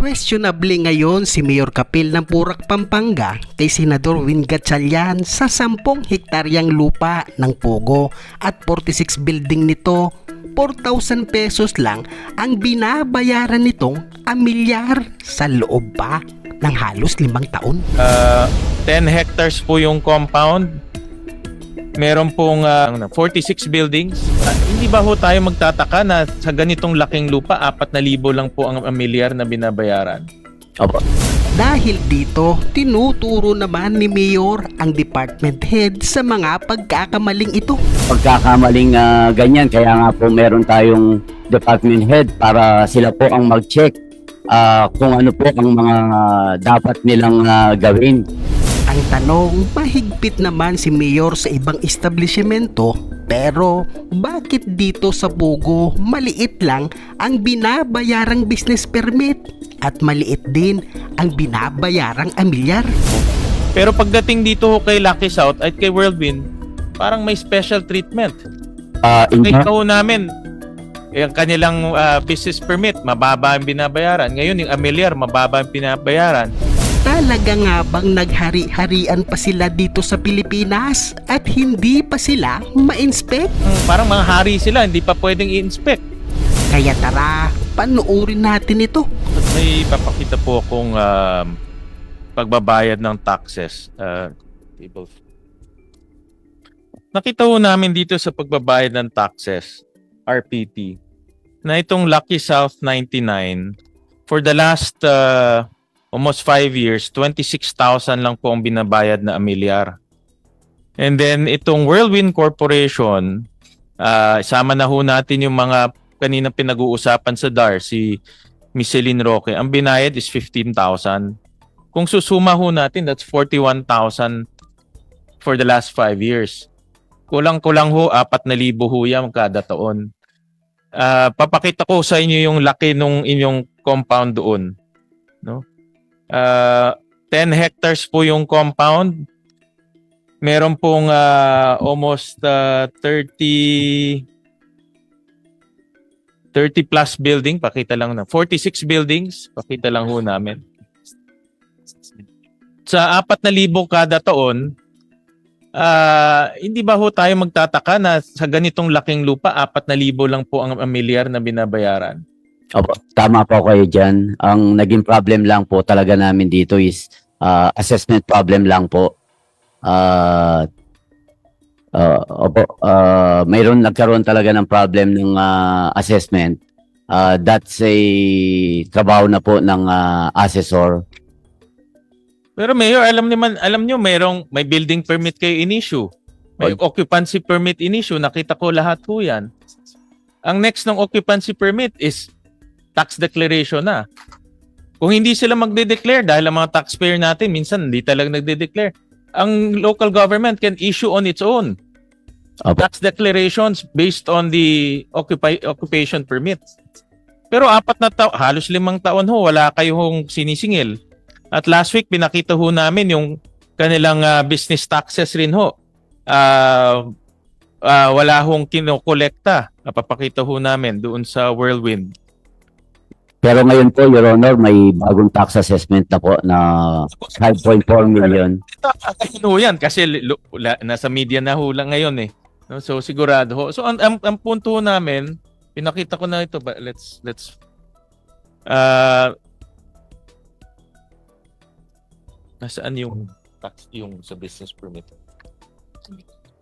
Questionable ngayon si Mayor Kapil ng Purak, Pampanga kay Senador Win Gatchalian sa 10 hektaryang lupa ng Pogo at 46 building nito 4,000 pesos lang ang binabayaran nitong amilyar sa loob pa ng halos limang taon. Uh, 10 hectares po yung compound. Meron pong uh, 46 buildings. Hindi ba ho tayo magtataka na sa ganitong laking lupa, 4,000 lang po ang amilyar na binabayaran? Opo. Dahil dito, tinuturo naman ni Mayor ang department head sa mga pagkakamaling ito. Pagkakamaling ah, ganyan, kaya nga po meron tayong department head para sila po ang mag-check ah, kung ano po ang mga dapat nilang ah, gawin. Ang tanong, mahigpit naman si Mayor sa ibang establishmento pero bakit dito sa Pogo maliit lang ang binabayarang business permit at maliit din ang binabayarang amilyar? Pero pagdating dito ho kay Lucky South at kay Whirlwind, parang may special treatment. Ah, in- Nakita ho namin, eh, ang kanilang ah, business permit, mababa ang binabayaran. Ngayon, yung amilyar, mababa ang binabayaran. Talaga nga bang naghari-harian pa sila dito sa Pilipinas at hindi pa sila ma-inspect? Hmm, parang mga hari sila, hindi pa pwedeng i-inspect. Kaya tara, panuorin natin ito. At may papakita po akong um, pagbabayad ng taxes. Uh, table. Nakita ho namin dito sa pagbabayad ng taxes, RPT, na itong Lucky South 99, for the last uh, almost 5 years, 26,000 lang po ang binabayad na amilyar. And then itong Whirlwind Corporation, uh, sama na ho natin yung mga kanina pinag-uusapan sa DAR, si Miss Celine Roque, ang binayad is 15,000. Kung susuma ho natin, that's 41,000 for the last 5 years. Kulang-kulang ho, 4,000 ho yan kada taon. Ah, papakita ko sa inyo yung laki nung inyong compound doon. No? Ah, 10 hectares po yung compound. Meron pong ah, almost ah, 30 30 plus building, pakita lang na. 46 buildings, pakita lang ho namin. Sa 4,000 kada taon, ah hindi ba ho tayo magtataka na sa ganitong laking lupa, 4,000 lang po ang amilyar na binabayaran? Opo, tama po kayo dyan. Ang naging problem lang po talaga namin dito is ah, assessment problem lang po. Ah, ah, opo, ah, mayroon nagkaroon talaga ng problem ng ah, assessment. Ah, that's a trabaho na po ng ah, assessor. Pero Mayor, alam naman, alam nyo, mayroong, may building permit kayo in-issue. May occupancy permit in-issue. Nakita ko lahat ho yan. Ang next ng occupancy permit is tax declaration na. Kung hindi sila magde-declare dahil ang mga taxpayer natin minsan hindi talaga nagde-declare, ang local government can issue on its own Opo. tax declarations based on the occupy, occupation permit. Pero apat na taon, halos limang taon ho, wala kayong sinisingil. At last week, pinakita ho namin yung kanilang ah, business taxes rin ho. Ah, ah, wala hong kinokolekta. Napapakita ho namin doon sa Whirlwind. Pero ngayon po, Your Honor, may bagong tax assessment na po na 5.4 million. Ano yan? Kasi nasa media na ho lang ngayon eh. So sigurado ho. So ang, ang, ang punto namin, pinakita ko na ito, but let's let's uh, Nasaan yung tax yung sa business permit?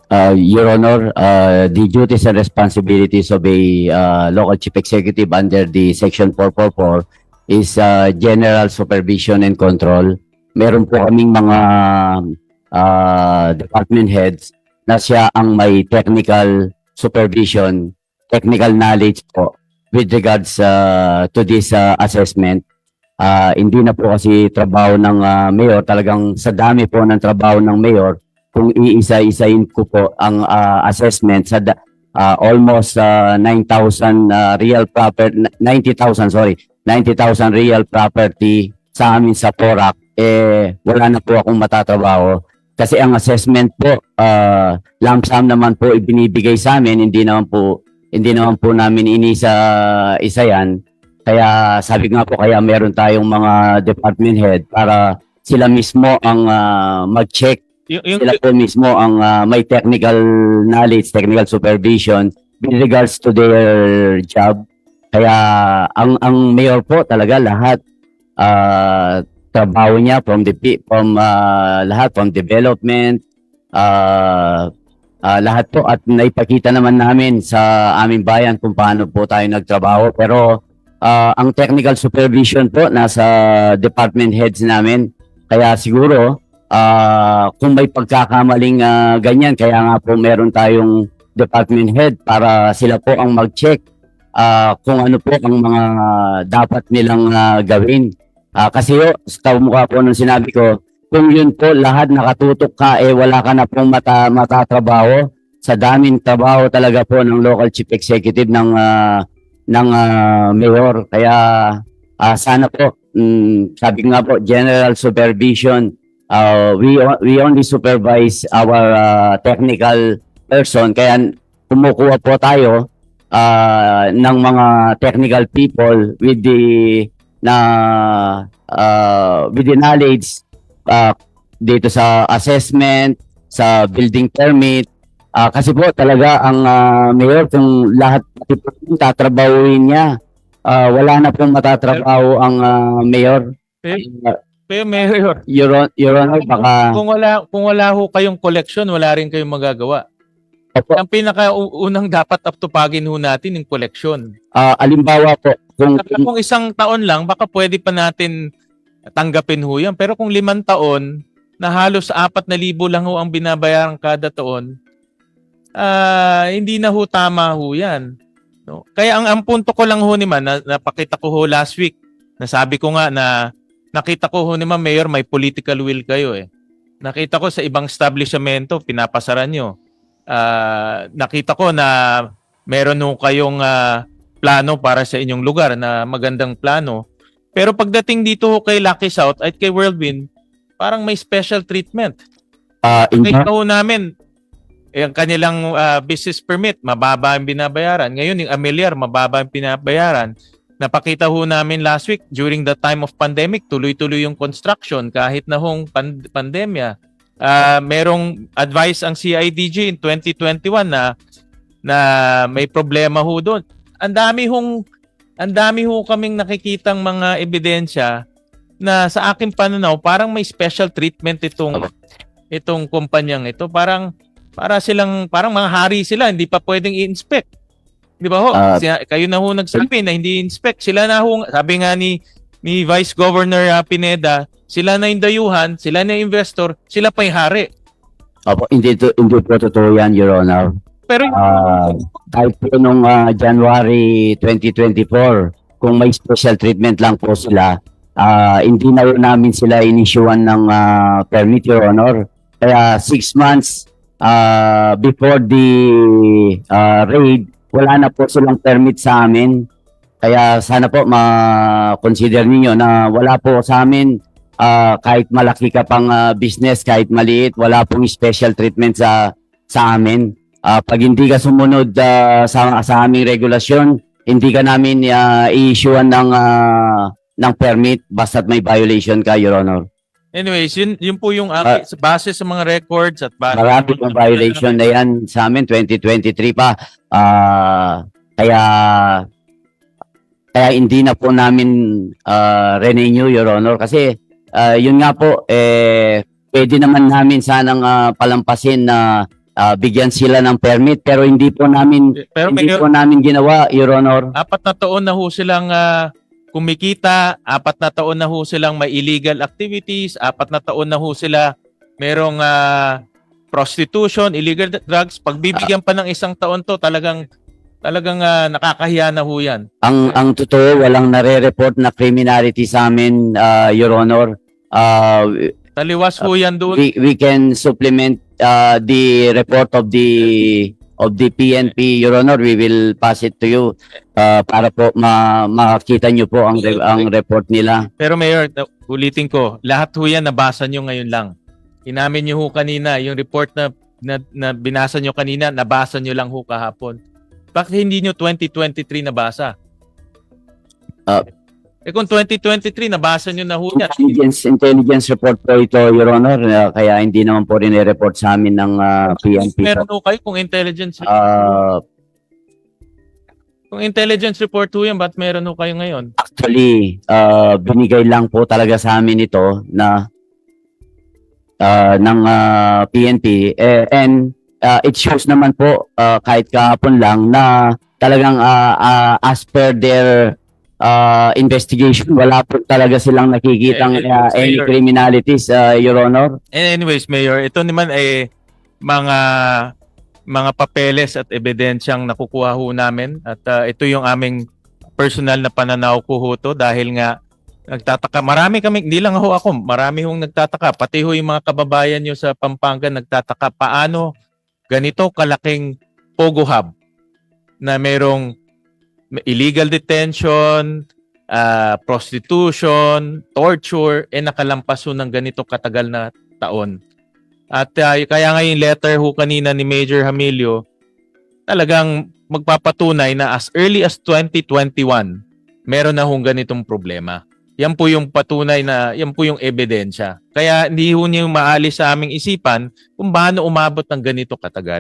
Uh, Your Honor, uh, the duties and responsibilities of a uh, local chief executive under the Section 444 is uh, general supervision and control. Meron po kaming mga uh, department heads na siya ang may technical supervision, technical knowledge po with regards uh, to this uh, assessment. Uh, hindi na po kasi trabaho ng uh, mayor, talagang sa dami po ng trabaho ng mayor, kung iisa-isain ko po ang ah, assessment sa da- ah, almost ah, 9,000 ah, real property 90,000 sorry 90,000 real property sa amin sa Porac eh wala na po akong matatrabaho. Kasi ang assessment po ah, lump sum naman po ibinibigay sa amin hindi naman po hindi naman po namin inisa isa yan. Kaya sabi nga po, kaya meron tayong mga department head para sila mismo ang ah, mag-check Yung, yung, sila po mismo ang ah, may technical knowledge, technical supervision with regards to their job. Kaya ang ang mayor po talaga lahat ah, trabaho niya from the from ah, lahat from development ah, ah, lahat po. At naipakita naman namin sa aming bayan kung paano po tayo nagtrabaho. Pero ah, ang technical supervision po nasa department heads namin. Kaya siguro ah kung may pagkakamaling ah, ganyan, kaya nga po meron tayong department head para sila po ang mag-check ah, kung ano po ang mga dapat nilang ah, gawin. Ah, kasi yo, sa mukha po nung sinabi ko, kung yun po lahat nakatutok ka, eh wala ka na pong mata, matatrabaho. Sa daming trabaho talaga po ng local chief executive ng ah, ng ah, mayor. Kaya ah, sana po, mm, sabi nga po, general supervision uh, we we only supervise our uh, technical person. Kaya kumukuha po tayo uh, ng mga technical people with the na uh, with the knowledge uh, dito sa assessment sa building permit. Ah, kasi po talaga ang uh, mayor kung lahat tatrabahuin niya ah, wala na pong matatrabaho ang ah, mayor. Eh, Ah, pero Mayor, Your, Hon- Your Honor, baka... kung wala kung wala ho kayong collection, wala rin kayong magagawa. Opo, Ang pinakaunang dapat aptupagin ho natin yung collection. ah, alimbawa po, kung, Kaya kung isang taon lang, baka pwede pa natin tanggapin ho yan. Pero kung limang taon, na halos apat na libo lang ho ang binabayaran kada taon, ah hindi na ho tama ho yan. No? Kaya ang, ang punto ko lang ho ni Man, na, napakita ko ho last week, nasabi ko nga na nakita ko ho ni Man, Mayor, may political will kayo eh. Nakita ko sa ibang establishmento, pinapasaran nyo. Ah, nakita ko na meron ho kayong ah, plano para sa inyong lugar na magandang plano. Pero pagdating dito ho kay Lucky South at kay Whirlwind, parang may special treatment. in- Nakita ho namin, eh, ang kanilang ah, business permit, mababa ang binabayaran. Ngayon, yung Ameliar, mababa ang binabayaran. Napakita ho namin last week, during the time of pandemic, tuloy-tuloy yung construction kahit na hong pan- pandemya. Ah, merong advice ang CIDG in 2021 na na may problema ho doon. Ang dami hong ang dami ho kaming nakikitang mga ebidensya na sa akin pananaw parang may special treatment itong itong kumpanyang ito. Parang para silang parang mga hari sila, hindi pa pwedeng i-inspect. Di ba ho? Ah. Siya- kayo na ho nagsabi na hindi inspect. Sila na ho, sabi nga ni ni Vice Governor ah, Pineda, sila na yung dayuhan, sila na yung investor, sila pa yung hari. Opo, hindi, to, hindi po totoo yan, Your Honor. Pero yung- Ah, kahit po nung ah, January 2024, kung may special treatment lang po sila, ah, hindi na rin namin sila inisyuan ng ah, permit, Your Honor. Kaya six months ah, before the ah, raid, wala na po silang permit sa amin. Kaya sana po ma-consider ninyo na wala po sa amin ah, kahit malaki ka pang ah, business, kahit maliit, wala pong special treatment sa sa amin. Ah, pag hindi ka sumunod ah, sa, sa aming regulasyon, hindi ka namin uh, i-issuean ng, ah, ng permit basta't may violation ka, Your Honor. Anyways, yun, yun po yung aking- base sa mga records at base Marami pong violation na yan sa amin, 2023 pa. Ah, kaya kaya hindi na po namin ah, renew, Your Honor. Kasi ah, yun nga po, eh, pwede naman namin sanang ah, palampasin na ah, bigyan sila ng permit pero hindi po namin Pero hindi Mayor, po namin ginawa, Your Honor. apat na taon na ho silang ah, kumikita, apat na taon na ho silang may illegal activities, apat na taon na ho sila merong ah, prostitution, illegal drugs. Pagbibigyan pa ng isang taon to, talagang talagang ah, nakakahiya na ho yan. Ang ang totoo walang nare-report na criminality sa amin, ah, Your Honor. Ah, Taliwas ho yan doon. we we can supplement uh, the report of the of the PNP Your Honor we will pass it to you uh, para po ma makita niyo po ang re- ang report nila Pero Mayor, na- ulitin ko, lahat ho yan nabasa nyo ngayon lang. Inamin nyo ho kanina, yung report na, na, na binasa nyo kanina, nabasa nyo lang ho kahapon. Bakit hindi nyo 2023 nabasa? Ah. eh kung 2023, nabasa nyo na ho yan. Intelligence, intelligence report po ito, Your Honor, uh, kaya hindi naman po rin report sa amin ng uh, PNP. Meron ho kayo kung intelligence Uh, Kung intelligence report ho yan, ba't meron ho kayo ngayon? actually, uh, binigay lang po talaga sa amin ito na uh, ng uh, PNP eh, and uh, it shows naman po uh, kahit kahapon lang na talagang uh, uh, as per their uh, investigation wala po talaga silang nakikitang uh, any criminalities uh, your honor? Anyways, Mayor, ito naman ay mga mga papeles at ebidensyang nakukuha ho namin. At ah, ito yung aming personal na pananaw ko ho to dahil nga nagtataka marami kami hindi lang ho ako marami hong nagtataka. Pati ho yung mga kababayan nyo sa Pampanga nagtataka paano ganito kalaking pogo hub na merong illegal detention ah, prostitution torture eh nakalampas ho ng ganito katagal na taon at ah, kaya nga yung letter ho kanina ni Major Hamilio, talagang magpapatunay na as early as 2021, meron na hong ganitong problema. Yan po yung patunay na, yan po yung ebidensya. Kaya hindi ho niyo maalis sa aming isipan kung paano umabot ng ganito katagal.